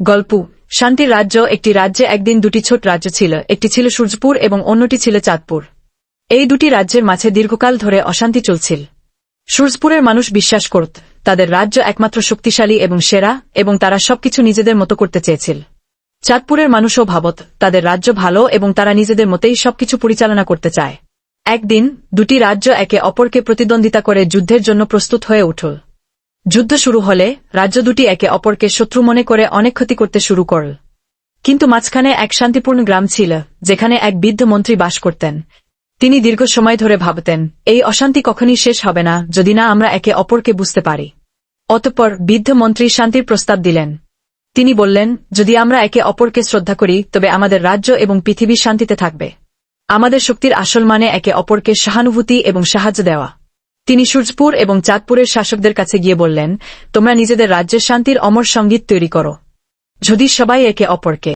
গল্প, শান্তির রাজ্য একটি রাজ্যে একদিন দুটি ছোট রাজ্য ছিল, একটি ছিল সূর্যপুর এবং অন্যটি ছিল চাঁদপুর। এই দুটি রাজ্যের মাঝে দীর্ঘকাল ধরে অশান্তি চলছিল। সূর্যপুরের মানুষ বিশ্বাস করত, তাদের রাজ্য একমাত্র শক্তিশালী এবং সেরা এবং তারা সবকিছু নিজেদের মতো করতে চেয়েছিল। চাঁদপুরের মানুষও ভাবত, তাদের রাজ্য ভালো এবং তারা নিজেদের মতেই সবকিছু পরিচালনা করতে চায়। একদিন দুটি রাজ্য একে অপরকে প্রতিদ্বন্দ্বিতা করে যুদ্ধের জন্য প্রস্তুত হয়ে উঠল। যুদ্ধ শুরু হলে রাজ্য দুটি একে অপরকে শত্রু মনে করে অনেক ক্ষতি করতে শুরু করল। কিন্তু মাঝখানে এক শান্তিপূর্ণ গ্রাম ছিল, যেখানে এক বৃদ্ধ মন্ত্রী বাস করতেন। তিনি দীর্ঘ সময় ধরে ভাবতেন, এই অশান্তি কখনই শেষ হবে না, যদি না আমরা একে অপরকে বুঝতে পারি। অতঃপর বৃদ্ধ মন্ত্রী শান্তির প্রস্তাব দিলেন। তিনি বললেন, যদি আমরা একে অপরকে শ্রদ্ধা করি, তবে আমাদের রাজ্য এবং পৃথিবী শান্তিতে থাকবে। আমাদের শক্তির আসল মানে একে অপরকে সহানুভূতি এবং সাহায্য দেওয়া। তিনি সূর্যপুর এবং চাঁদপুরের শাসকদের কাছে গিয়ে বললেন, তোমরা নিজেদের রাজ্যের শান্তির অমর সংগীত তৈরি করো। যদি সবাই একে অপরকে